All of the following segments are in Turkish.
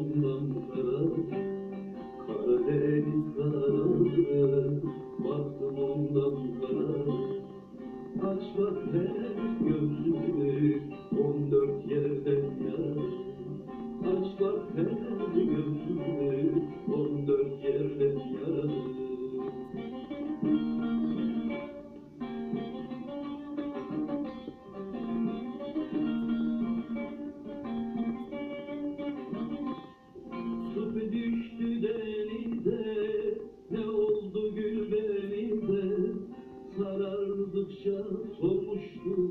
yandan taraf Karadeniz tarafı Baktım ondan taraf Aç bak her gözünü On dört yerden yar. Sarardıkça solmuştu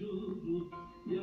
yolculuk ya